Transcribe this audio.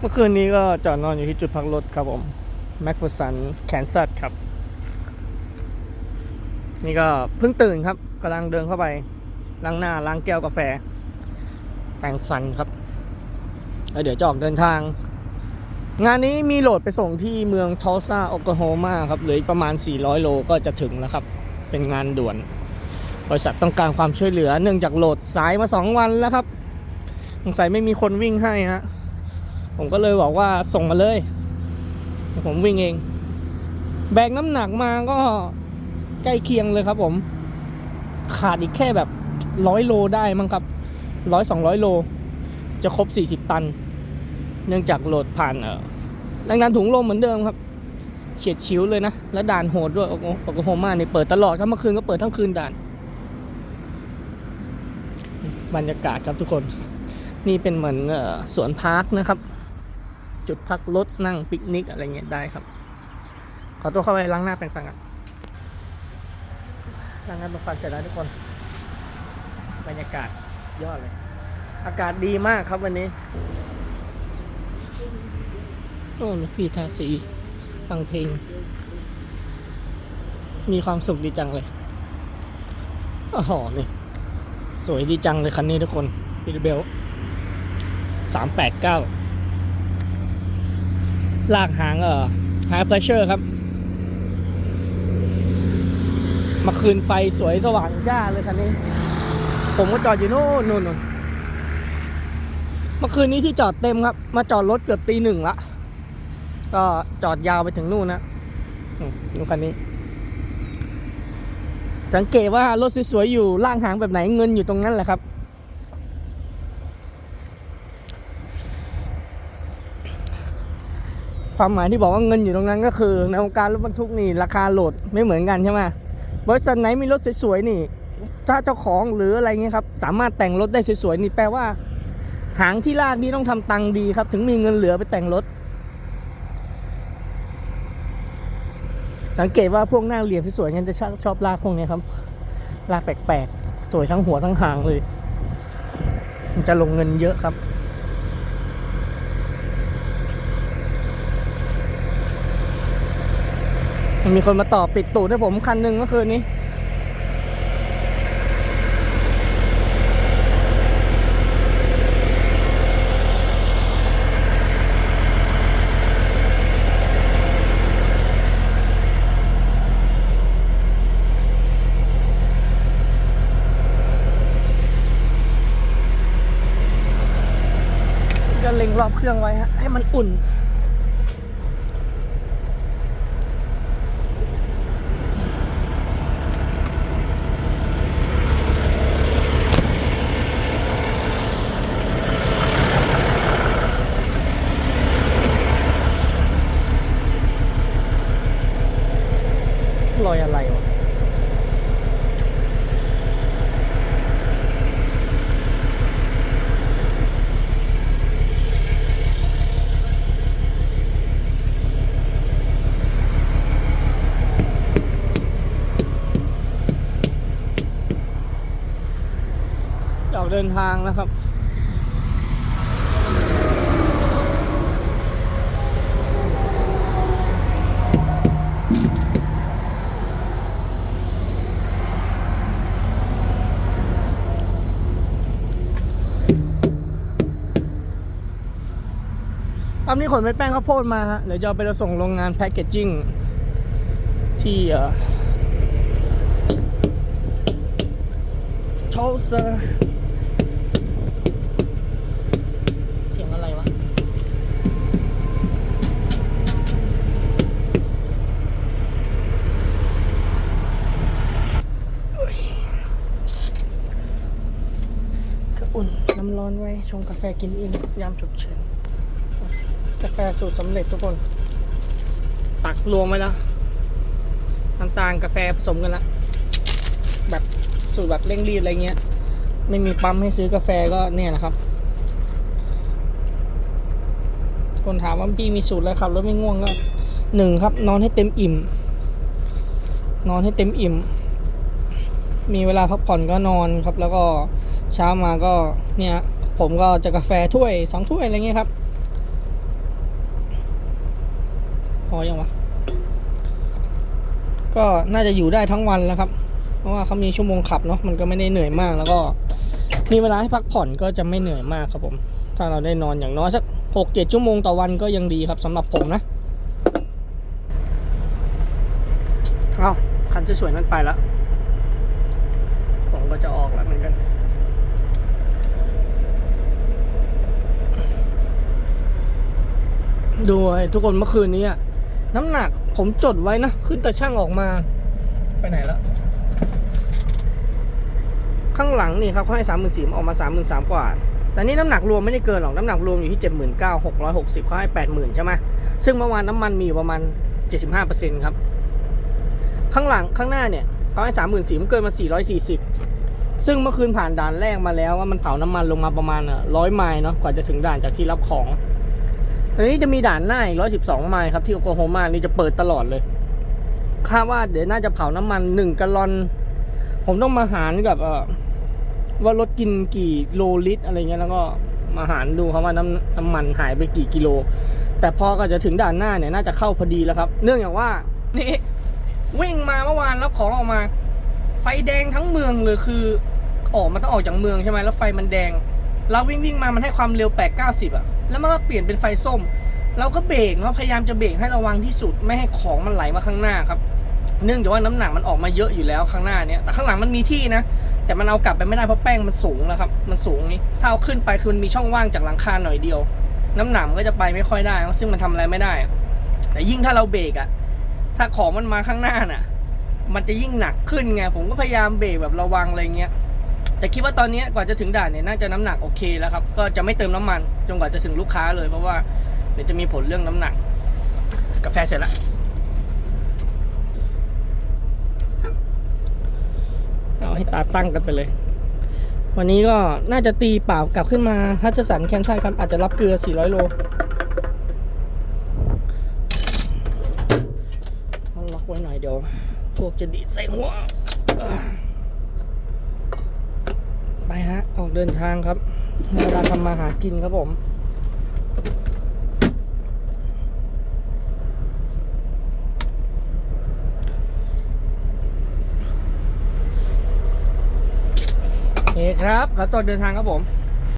เมื่อคืนนี้ก็จอดนอนอยู่ที่จุดพักรถครับผมแม็กฟูสันแคนซัสครับ นี่ก็เพิ่งตื่นครับกำลังเดินเข้าไปล้างหน้าล้างแก้วกาแฟ แปรงฟันครับแล้วเดี๋ยวจะออกเดินทาง งานนี้มีโหลดไปส่งที่เมืองทอซาโอคลาโฮมาครับเหลืออีกประมาณ 400 โลก็จะถึงแล้วครับ เป็นงานด่วน บริษัทต้องการความช่วยเหลือเนื่องจากโหลดสายมา 2 วันแล้วครับสงสัยไม่มีคนวิ่งให้ฮะ ผมก็เลยบอกว่าส่งมาเลย ผมวิ่งเอง แบกน้ำหนักมาก็ใกล้เคียงเลยครับผม ขาดอีกแค่แบบร้อยโลได้มั้งครับร้อยสองร้อยโล จะครบ40ตัน เนื่องจากโหลดผ่านเออแรงดันถุงลมเหมือนเดิมครับเฉียดชิวเลยนะ และด่านโหดด้วยโอโอโกโฮมาเนี่ยเปิดตลอดครับเมื่อคืนก็เปิดทั้งคืนด่าน บรรยากาศครับทุกคน นี่เป็นเหมือนออสวนพาร์คนะครับ จุดพักรถนั่งปิกนิกอะไรเงี้ยได้ครับ ขอตัวเข้าไปล้างหน้าแปรงฟันกันล้างหน้าแปรงฟันเสร็จแล้วทุกคน บรรยากาศสุดยอดเลย อากาศดีมากครับวันนี้โอ้ลูพี่ทาสีฟังเพลง มีความสุขดีจังเลยอ๋อนี่สวยดีจังเลยคันนี้ทุกคน p ิสามแปดเก้า ลากหางเอ่อหาเพลชเชอร์ครับ มาคืนไฟสวยสว่างจ้าเลยคันนี้ ผมก็จอดอยู่นู่นนู่นเมื่อคืนนี้ที่จอดเต็มครับ มาจอดรถเกือบตีหนึ่งละ ก็จอดยาวไปถึงนู่นนะนู่นคันนี้ สังเกตว่ารถสวยๆอยู่ล่างหางแบบไหนเงินอยู่ตรงนั้นแหละครับ ความหมายที่บอกว่าเงินอยู่ตรงนั้นก็คือ ในวงการรถบรรทุกนี่ราคาโหลดไม่เหมือนกันใช่ไหมบริษัทไหนมีรถสวยๆนี่ ถ้าเจ้าของหรืออะไรเงี้ยครับ สามารถแต่งรถได้สวยๆนี่แปลว่า หางที่ลากนี่ต้องทำตังค์ดีครับ ถึงมีเงินเหลือไปแต่งรถ สังเกตว่าพวกหน้าเหลี่ยมที่สวยงั้นจะชอบชอบลากพวกนี้ครับ ลากแปลกๆ สวยทั้งหัวทั้งหางเลย มันจะลงเงินเยอะครับ มีคนมาต่อปิดตูดให้ผมคันหนึ่งเมื่อคืนนี้จะเล็งรอบเครื่องไว้ฮะให้มันอุ่น รอยอะไรวะ ออก เดินทางนะครับปั๊มนี้ขนเม็ดแป้งข้าวโพดมาฮะ เดี๋ยวจะเอาไปส่งโรงงานแพคเกจจิ้งที่เอ่อ Tulsa อนไว้ชงกาแฟกินเองยามฉุกเฉินกาแฟสูตรสำเร็จทุกคน ตักรวมไว้แล้วน้ำตาลกาแฟผสมกันล้วแบบสูตรแบบเร่งรีบอะไรเงี้ย ไม่มีปั๊มให้ซื้อกาแฟก็เนี่ยนะครับ คนถามว่าพี่มีสูตรอะไรครับรถไม่ง่วงก็หนึ่งครับ นอนให้เต็มอิ่ม นอนให้เต็มอิ่ม มีเวลาพักผ่อนก็นอนครับ แล้วก็เช้ามาก็เนี่ย ผมก็จะกาแฟถ้วยสองถ้วยอะไรเงี้ยครับพอยังวะ ก็น่าจะอยู่ได้ทั้งวันแล้วครับ เพราะว่าเขามีชั่วโมงขับเนาะมันก็ไม่ได้เหนื่อยมากแล้วก็ มีเวลาให้พักผ่อนก็จะไม่เหนื่อยมากครับผม ถ้าเราได้นอนอย่างน้อยสักหกเจ็ดชั่วโมงต่อวันก็ยังดีครับสำหรับผมนะเอาคันสวยๆนั้นไปแล้วผมก็จะออกแล้วเหมือนกัน ดูไอ้ทุกคนเมื่อคืนนี้อะน้ำหนักผมจดไว้นะ ขึ้นแต่ช่างออกมา ไปไหนแล้ว ข้างหลังนี่ครับเขาให้สามหมื่นสี่ออกมาสามหมื่นสามกว่า แต่นี่น้ำหนักรวมไม่ได้เกินหรอก น้ำหนักรวมอยู่ที่เจ็ดหมื่นเก้าหกร้อยหกสิบเขาให้แปดหมื่นใช่ไหมซึ่งเมื่อวานน้ำมันมีอยู่ประมาณเจ็ดสิบห้าเปอร์เซ็นต์ครับ ข้างหลังข้างหน้าเนี่ยเขาให้สามหมื่นสี่มันเกินมาสี่ร้อยสี่สิบซึ่งเมื่อคืนผ่านด่านแรกมาแล้วว่ามันเผาน้ำมันลงมาประมาณร้อยไมล์เนาะกว่าจะถึงด่านจากที่รับของ อันนี้จะมีด่านหน้าอีก112ไมล์ครับที่โอโคโฮมานี่จะเปิดตลอดเลยคาดว่าเดี๋ยวน่าจะเผาน้ำมัน1กัลลอน ผมต้องมาหารกับเออว่ารถกินกี่โลลิตรอะไรเงี้ยแล้วก็มาหารดูครับว่าน้ำน้ำมันหายไปกี่กิโล แต่พอก็จะถึงด่านหน้าเนี่ยน่าจะเข้าพอดีแล้วครับ เนื่องจากว่านี่วิ่งมาเมื่อวานรับของออกมา ไฟแดงทั้งเมืองเลยคือ ออกมันต้องออกจากเมืองใช่ไหมแล้วไฟมันแดง เราวิ่งวิ่งมามันให้ความเร็ว 8 90 อะ แล้วมันก็เปลี่ยนเป็นไฟส้ม เราก็เบรกเราพยายามจะเบรกให้ระวังที่สุด ไม่ให้ของมันไหลมาข้างหน้าครับ เนื่องจากว่าน้ำหนักมันออกมาเยอะอยู่แล้วข้างหน้าเนี้ยแต่ข้างหลังมันมีที่นะ แต่มันเอากลับไปไม่ได้เพราะแป้งมันสูงแล้วครับ มันสูงนี้ ถ้าเอาขึ้นไปคือมันมีช่องว่างจากหลังคาหน่อยเดียว น้ำหนักมันก็จะไปไม่ค่อยได้ ซึ่งมันทำอะไรไม่ได้ แต่ยิ่งถ้าเราเบรกอะ ถ้าของมันมาข้างหน้าน่ะ มันจะยิ่งหนักขึ้นไง ผมก็พยายามเบรกแบบระวังอะไรเงี้ย แต่คิดว่าตอนนี้กว่าจะถึงด่านเนี่ยน่าจะน้ำหนักโอเคแล้วครับ ก็จะไม่เติมน้ำมันจนกว่าจะถึงลูกค้าเลย เพราะว่าเดี๋ยวจะมีผลเรื่องน้ำหนัก กาแฟเสร็จแล้วเอาให้ตาตั้งกันไปเลย วันนี้ก็น่าจะตีเปล่ากลับขึ้นมาฮัชสันแคนซันครับอาจจะรับเกลือ 400 โลเอาล็อกไว้หน่อยเดี๋ยว พวกจะดีใส่หัว ไปฮะ ออก เดินทางครับเวลาทำมาหากินครับผมโอเคครับขอตัวเดินทางครับผม